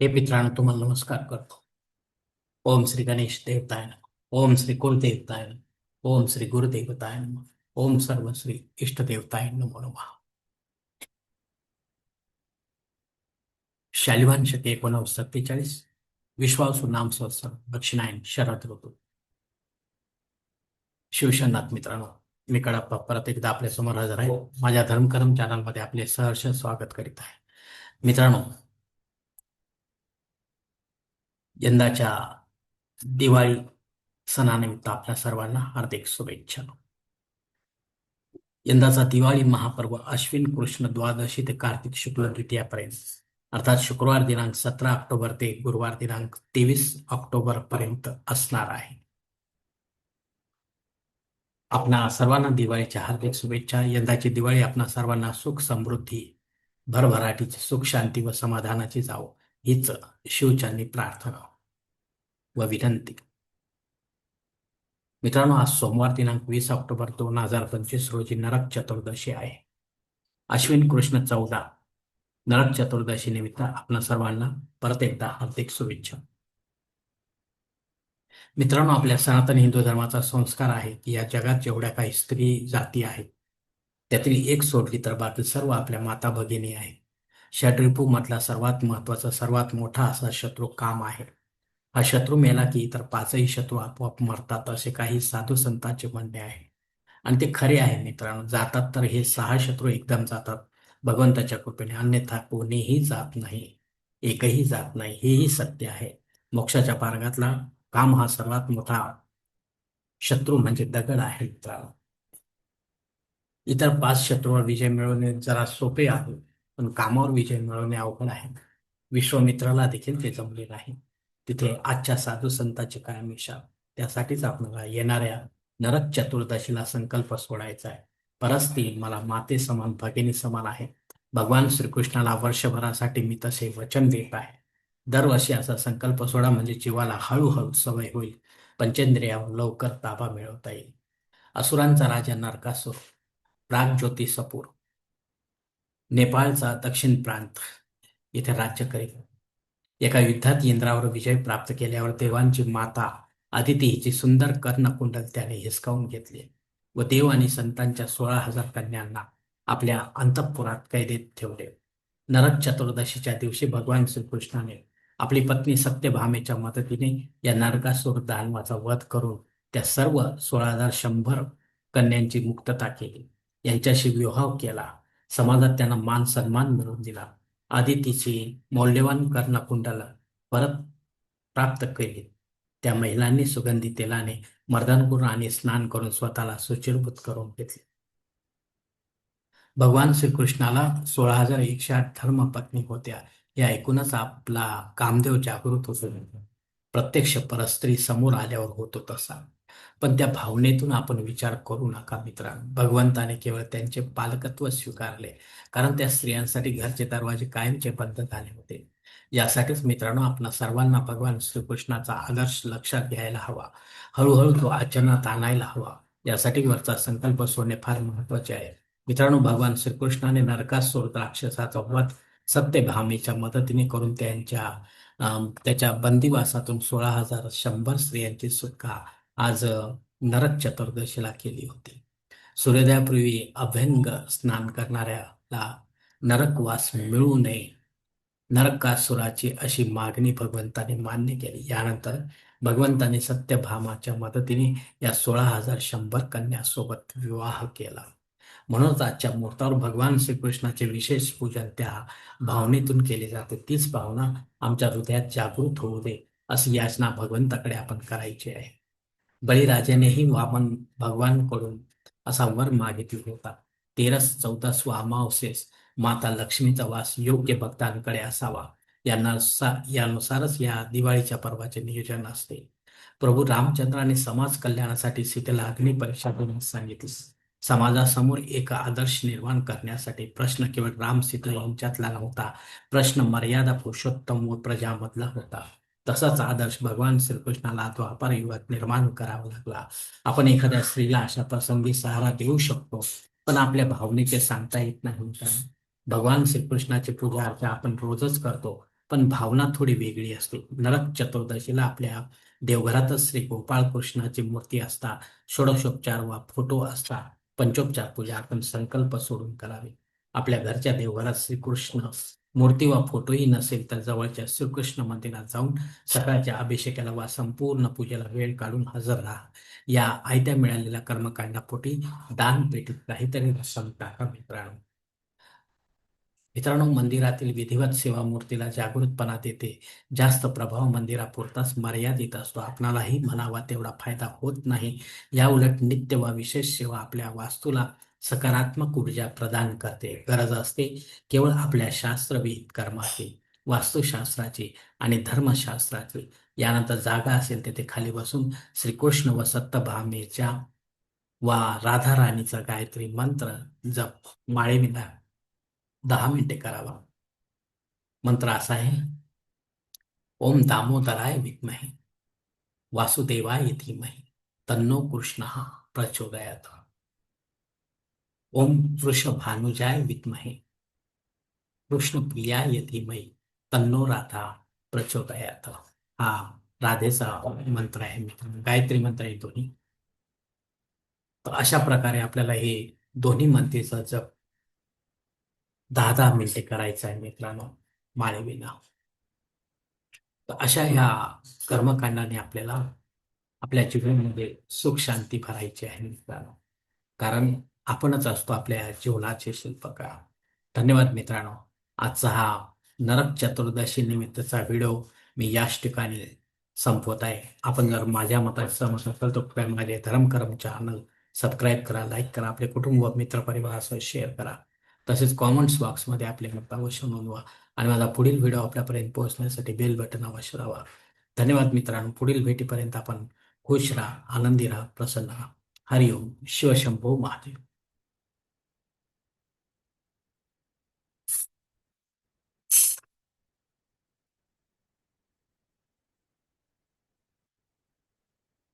हे मित्रांनो तुम्हाला नमस्कार करतो. ओम श्री गणेश देवताय नमः. ओम श्री कुलदेवताय नमः. ओम श्री गुरुदेवताय नमः. ओम सर्व श्री इष्ट देवताय नमो नमः. शालिवान शके एकोणावीस सत्तेचाळीस. विश्वासू नाम संवत्सर दक्षिणायन शरद ऋतू. शिवशनाथ मित्रांनो मी कडप्पा परत एकदा आपल्यासमोर हजर आहे. माझ्या धर्मकरम चॅनलमध्ये आपले सहर्ष स्वागत करीत आहे. मित्रांनो यंदाच्या दिवाळी सणानिमित्त आपल्या सर्वांना हार्दिक शुभेच्छा. यंदाचा दिवाळी महापर्व अश्विन कृष्ण द्वादशी ते कार्तिक शुक्ल द्वितीयापर्यंत अर्थात शुक्रवार दिनांक सतरा ऑक्टोबर ते गुरुवार दिनांक तेवीस ऑक्टोबर पर्यंत असणार आहे. आपणा सर्वांना दिवाळीच्या हार्दिक शुभेच्छा. यंदाची दिवाळी आपणा सर्वांना सुख समृद्धी भरभराटीची सुख शांती व समाधानाची जावो. हीच शिवचांनी प्रार्थना. व विनंती. मित्रांनो आज सोमवार दिनांक वीस ऑक्टोबर दोन हजार पंचवीस रोजी नरक चतुर्दशी आहे. अश्विन कृष्ण चौदा. नरक चतुर्दशी निमित्त आपल्या सर्वांना परत एकदा हार्दिक शुभेच्छा. मित्रांनो आपल्या सनातन हिंदू धर्माचा संस्कार आहे की या जगात जेवढ्या काही स्त्री जाती आहेत त्यातील एक सोडली तर बाकी सर्व आपल्या माता भगिनी आहेत. षड्रिपू मधला सर्वात महत्त्वाचा सर्वात मोठा असा शत्रू काम आहे. हा शत्रू मेला की इतर पाचही शत्रू आपोआप मरतात असे काही साधू संतांचे म्हणणे आहे. आणि ते खरे आहे मित्रांनो जातात तर हे सहा शत्रू एकदम जातात. भगवंताच्या कृपेने अन्यथा कोणीही जात नाही एकही जात नाही हेही सत्य आहे. मोक्षाच्या मार्गातला काम हा सर्वात मोठा शत्रू म्हणजे दगड आहे मित्रांनो. इतर पाच शत्रूवर विजय मिळवणे जरा सोपे आहे पण कामावर विजय मिळवणे अवघड आहे. विश्वमित्राला देखील ते जमले नाही. तिथे आजच्या साधू संतांचे कायम इशार त्यासाठीच आपल्याला येणाऱ्या नरक चतुर्दशीला संकल्प सोडायचा आहे. परस्ती मला माते समान भगिनी समान आहे. भगवान श्रीकृष्णाला वर्षभरासाठी मी तसे वचन देत आहे. दरवर्षी असा संकल्प सोडा म्हणजे जीवाला हळूहळू सवय होईल. पंचेंद्रियावर लवकर ताबा मिळवता येईल. असुरांचा राजा नरकासूर प्राग ज्योती सपूर नेपाळचा दक्षिण प्रांत इथे राज्य करीत एका युद्धात इंद्रावर विजय प्राप्त केल्यावर देवांची माता अदिती हिची सुंदर कर्णकुंडल त्याने हिसकावून घेतले व देव आणि संतांच्या सोळा हजार कन्यांना आपल्या अंतःपुरात कैदेत ठेवले. नरक चतुर्दशीच्या दिवशी भगवान श्रीकृष्णाने आपली पत्नी सत्यभामेच्या मदतीने या नरकासूर दानवाचा वध करून त्या सर्व सोळा हजार शंभर कन्यांची मुक्तता केली. यांच्याशी विवाह केला. समाजात त्यांना मान सन्मान मिळवून दिला. आदितीची मौल्यवान कर्णकुंडाला परत प्राप्त केली. त्या महिलांनी सुगंधी तेलाने मर्दनपूर आणि स्नान करून स्वतःला सुचिरभूत करून घेतले. भगवान श्रीकृष्णाला सोळा हजार एकशे आठ धर्मपत्नी होत्या. हे ऐकूनच आपला कामदेव जागृत होतो. प्रत्यक्ष परस्त्री समोर आल्यावर होतो तसा. पण त्या भावनेतून आपण विचार करू नका मित्रांनो. भगवंताने केवळ त्यांचे पालकत्व स्वीकारले. कारण त्या स्त्रियांसाठी घरचे दरवाजे कायमचे बंद झाले होते. यासाठीच मित्रांनो आपण सर्वांना भगवान श्रीकृष्णाचा आदर्श लक्षात घ्यायला हवा. हळूहळू तो आचरणात आणायला हवा. यासाठी वरचा संकल्प सोडणे फार महत्त्वाचे आहे. मित्रांनो भगवान श्रीकृष्णाने नरकासूर राक्षसाचा वध सत्यभामीच्या मदतीने करून त्यांच्या त्याच्या बंदिवासातून सोळा हजार शंभर स्त्रियांची सुटका आज नरक चतुर्दशीला केली होती. सूर्योदयापूर्वी अभ्यंग स्नान करणाऱ्याला नरकवास मिळू नये. नरकासुराची अशी मागणी भगवंताने मान्य केली. यानंतर भगवंताने सत्यभामाच्या मदतीने या सोळा हजार शंभर कन्यासोबत विवाह केला. म्हणूनच आजच्या मुहूर्तावर भगवान श्रीकृष्णाचे विशेष पूजन त्या भावनेतून केले जाते. तीच भावना आमच्या हृदयात जागृत होऊ दे अशी याचना भगवंताकडे आपण करायची आहे. बळीराजानेही वामन भगवानकडून असा वर मागितला होता. तेरस चौदास व माता लक्ष्मीचा वास योग्य भक्तांकडे असावा यांना यानुसारच या दिवाळीच्या पर्वाचे नियोजन असते. प्रभू रामचंद्राने समाज कल्याणासाठी सीतेला अग्निपरीक्षा देण्यास सांगितले. समाजासमोर एक आदर्श निर्माण करण्यासाठी प्रश्न केवळ राम सीता यांच्यातला नव्हता प्रश्न मर्यादा पुरुषोत्तम व प्रजामधला होता. तसाच आदर्श भगवान श्रीकृष्णाला द्वापार युगात निर्माण करावा लागला. आपण एखाद्या स्त्रीला अशा प्रसंगी सहारा देऊ शकतो पण आपल्या भावनेचे सांगता येत नाही. भगवान श्रीकृष्णाची पूजा अर्चा आपण रोजच करतो पण भावना थोडी वेगळी असते. नरक चतुर्दशीला आपल्या देवघरातच श्री गोपाळ कृष्णाची मूर्ती असता षोडशोपचार वा फोटो असता पंचोपचार पूजा आपण संकल्प सोडून करावी. आपल्या घरच्या देवघरात श्रीकृष्ण मूर्ती वा फोटोही नसेल तर जवळच्या श्रीकृष्ण मंदिरात जाऊन सकाळच्या अभिषेकाला वा संपूर्ण पूजेला वेळ काढून हजर राहा. या आयत्या मिळालेल्या कर्मकांडापोटी दान पेटीत काहीतरी रसम टाका मित्रांनो? मित्रांनो मंदिरातील विधिवत सेवा मूर्तीला जागृतपणा देते जास्त प्रभाव मंदिरापुरताच मर्यादित असतो. आपणालाही म्हणावा तेवढा फायदा होत नाही. या उलट नित्य वा विशेष सेवा आपल्या वास्तूला सकारात्मक ऊर्जा प्रदान करते. गरज असते केवळ आपल्या शास्त्रविहित कर्माची वास्तुशास्त्राची आणि धर्मशास्त्राची. यानंतर जागा असेल तेथे खाली बसून श्रीकृष्ण व सत्यभामेच्या वा राधा राणीचा गायत्री मंत्र जप माळेविना दहा मिनिटे करावा. मंत्र असा आहे ओम दामोदराय विद्महे वासुदेवाय धीमहि तन्नो कृष्ण प्रचोदयात. ओम वृषभानुजाय विद्महे। कृष्णप्रियाय यतिमयी तन्नो राधा प्रचोदयात। हा राधेचा मंत्र आहे मित्रांनो गायत्री मंत्र आहे दोन्ही. तर अशा प्रकारे आपल्याला हे दोन्ही मंत्रीचा जप दहा दहा मिनिटे करायचं आहे मित्रांनो माळेविना. तर अशा ह्या कर्मकांडाने आपल्याला आपल्या जीवनामध्ये सुख शांती भरायची आहे मित्रांनो. कारण आपणच असतो आपल्या जीवनाचे शिल्पकार. धन्यवाद मित्रांनो. आजचा हा नरक चतुर्दशी निमित्तचा व्हिडिओ मी याच ठिकाणी संपवत आहे. आपण जर माझ्या मतात समज असेल तर कृपया माझे धर्मकर्म चॅनल सबस्क्राईब करा लाईक करा आपले कुटुंब मित्रपरिवारासह शेअर करा. तसेच कॉमेंट्स बॉक्समध्ये आपले मत अवश्य नोंदवा आणि माझा पुढील व्हिडिओ आपल्यापर्यंत पोहोचण्यासाठी बेल बटन अवश्य राहा धन्यवाद मित्रांनो. पुढील भेटीपर्यंत आपण खुश राहा आनंदी राहा प्रसन्न राहा. हरिओम. शिवशंभो महादेव.